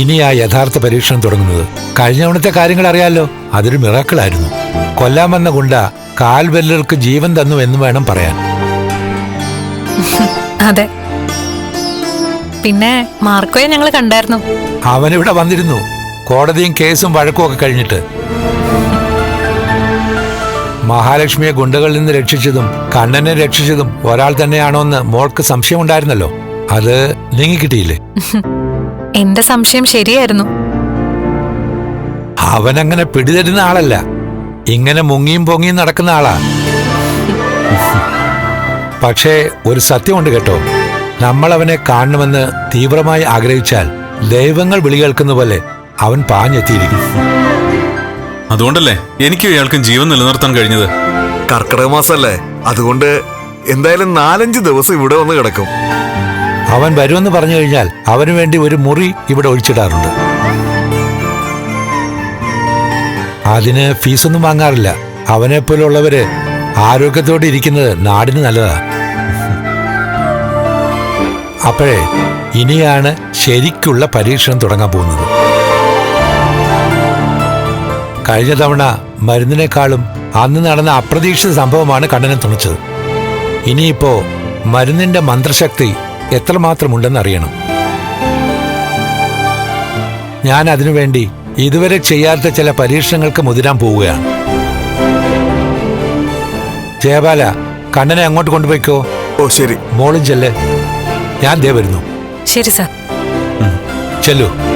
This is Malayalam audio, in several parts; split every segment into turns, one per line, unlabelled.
ഇനി ആ യഥാർത്ഥ പരീക്ഷണം തുടങ്ങുന്നത് കഴിഞ്ഞ തവണത്തെ കാര്യങ്ങൾ അറിയാലോ. അതൊരു മിറാക്കിളായിരുന്നു. കൊല്ലാൻ വന്ന ഗുണ്ട കാൽവെല്ലർക്ക് ജീവൻ തന്നു എന്ന് വേണം പറയാൻ.
അതെ. പിന്നെ മാർക്കോയെ ഞങ്ങൾ കണ്ടായിരുന്നു.
അവനിവിടെ വന്നിരുന്നു. കോടതിയും കേസും വഴക്കും ഒക്കെ കഴിഞ്ഞിട്ട്. മഹാലക്ഷ്മിയെ ഗുണ്ടകളിൽ നിന്ന് രക്ഷിച്ചതും കണ്ണനെ രക്ഷിച്ചതും ഒരാൾ തന്നെയാണോ എന്ന് മോൾക്ക് സംശയമുണ്ടായിരുന്നല്ലോ. അത് നീങ്ങിക്കിട്ടിയില്ലേ?
എന്റെ സംശയം ശരിയായിരുന്നു.
അവനങ്ങനെ പിടിതരുന്ന ആളല്ല. ഇങ്ങനെ മുങ്ങിയും പൊങ്ങിയും നടക്കുന്ന ആളാ. പക്ഷേ ഒരു സത്യമുണ്ട് കേട്ടോ. നമ്മൾ അവനെ കാണണമെന്ന് തീവ്രമായി ആഗ്രഹിച്ചാൽ ദൈവങ്ങൾ വിളി കേൾക്കുന്ന പോലെ അവൻ പാഞ്ഞെത്തിയിരിക്കും.
അതുകൊണ്ടല്ലേ എനിക്കും ഇയാൾക്കും ജീവൻ നിലനിർത്താൻ കഴിഞ്ഞത്?
കർക്കിടക മാസല്ലേ. അതുകൊണ്ട് എന്തായാലും നാലഞ്ച് ദിവസം ഇവിടെ വന്ന് കിടക്കും.
അവൻ വരുമെന്ന് പറഞ്ഞു കഴിഞ്ഞാൽ അവന് വേണ്ടി ഒരു മുറി ഇവിടെ ഒഴിച്ചിടാറുണ്ട്. അതിന് ഫീസൊന്നും വാങ്ങാറില്ല. അവനെ പോലുള്ളവര് ആരോഗ്യത്തോടെ ഇരിക്കുന്നത് നാടിന് നല്ലതാ. അപ്പോഴേ ഇനിയാണ് ശരിക്കുള്ള പരീക്ഷണം തുടങ്ങാൻ പോകുന്നത്. കഴിഞ്ഞ തവണ മരുന്നിനേക്കാളും അന്ന് നടന്ന അപ്രതീക്ഷിത സംഭവമാണ് കണ്ണനെ തുണച്ചത്. ഇനിയിപ്പോ മരുന്നിന്റെ മന്ത്രശക്തി എത്രമാത്രമുണ്ടെന്ന് അറിയണം ഞാൻ അതിനുവേണ്ടി ഇതുവരെ ചെയ്യാത്ത ചില പരീക്ഷണങ്ങൾക്ക് മുതിരാൻ പോവുകയാണ്. ജയബാല കണ്ണനെ അങ്ങോട്ട് കൊണ്ടുപോയിക്കോ?
ഓ ശരി.
മോളും ചെല്ല്. ഞാൻ ദേ വരുന്നു.
ശരി സാർ.
ചെല്ലു.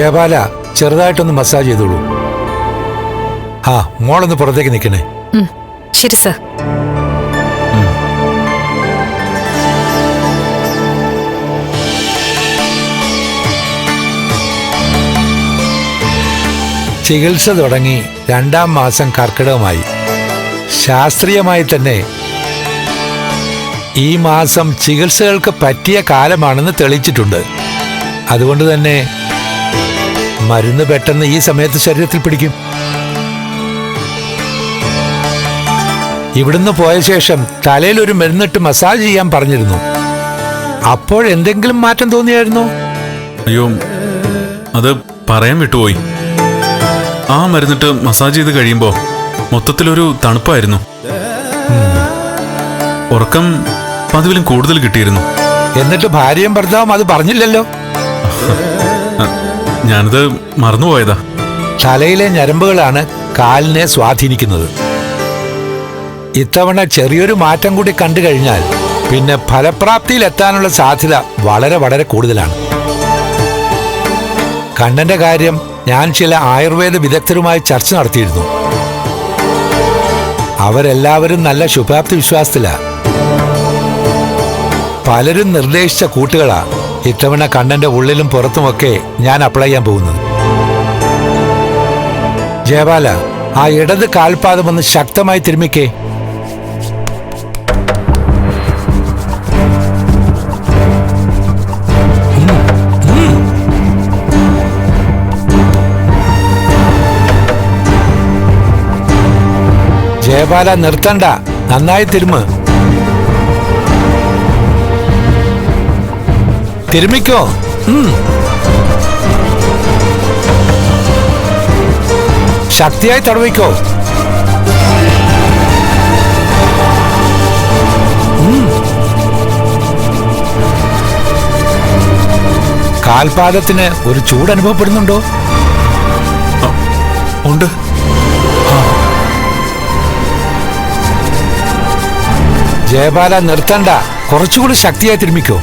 ജയബാല ചെറുതായിട്ടൊന്ന് മസാജ് ചെയ്തോളൂ. ആ മോളൊന്ന് പുറത്തേക്ക് നിൽക്കണേ.
ശരി സർ.
ചികിത്സ തുടങ്ങി രണ്ടാം മാസം കർക്കിടകമായി. ശാസ്ത്രീയമായി തന്നെ ഈ മാസം ചികിത്സകൾക്ക് പറ്റിയ കാലമാണെന്ന് തെളിയിച്ചിട്ടുണ്ട്. അതുകൊണ്ട് തന്നെ മരുന്ന് പെട്ടെന്ന് ഈ സമയത്ത് ശരീരത്തിൽ പിടിക്കും. ഇവിടുന്ന് പോയ ശേഷം തലയിൽ ഒരു മരുന്നിട്ട് മസാജ് ചെയ്യാൻ പറഞ്ഞിരുന്നു. അപ്പോഴെന്തെങ്കിലും മാറ്റം തോന്നിയായിരുന്നോ?
അയ്യോ അത് പറയാൻ വിട്ടുപോയി. ആ മരുന്നിട്ട് മസാജ് ചെയ്ത് കഴിയുമ്പോൾ മൊത്തത്തിലൊരു തണുപ്പായിരുന്നു. ഉറക്കം പതിവിലും കൂടുതൽ കിട്ടിയിരുന്നു.
എന്നിട്ട് ഭാര്യയും ഭർത്താവും അത് പറഞ്ഞില്ലല്ലോ?
ഞാനത് മറന്നുപോയതാ.
തലയിലെ ഞരമ്പുകളാണ് കാലിനെ സ്വാധീനിക്കുന്നത്. ഇത്തവണ ചെറിയൊരു മാറ്റം കൂടി കണ്ടു കഴിഞ്ഞാൽ പിന്നെ ഫലപ്രാപ്തിയിൽ എത്താനുള്ള സാധ്യത വളരെ വളരെ കൂടുതലാണ്. കണ്ണന്റെ കാര്യം ഞാൻ ചില ആയുർവേദ വിദഗ്ധരുമായി ചർച്ച നടത്തിയിരുന്നു. അവരെല്ലാവരും നല്ല ശുഭാപ്തി വിശ്വാസത്തിലാ പലരും നിർദ്ദേശിച്ച കൂട്ടുകളാ ഇത്തവണ കണ്ണന്റെ ഉള്ളിലും പുറത്തുമൊക്കെ ഞാൻ അപ്ലൈ ചെയ്യാൻ പോകുന്നത്. ജയബാല ആ ഇടത് കാൽപാദം ഒന്ന് ശക്തമായി തിരുമിക്കേ ജയബാല നിർത്തണ്ട. നന്നായി തിരുമ. തിരുമിക്കോ? ശക്തിയായി തടവിക്കോ? കാൽപാദത്തിന് ഒരു ചൂട് അനുഭവപ്പെടുന്നുണ്ടോ
ഉണ്ട്.
ജയബാല നിർത്തണ്ട. കുറച്ചുകൂടി ശക്തിയായി തിരുമിക്കോ.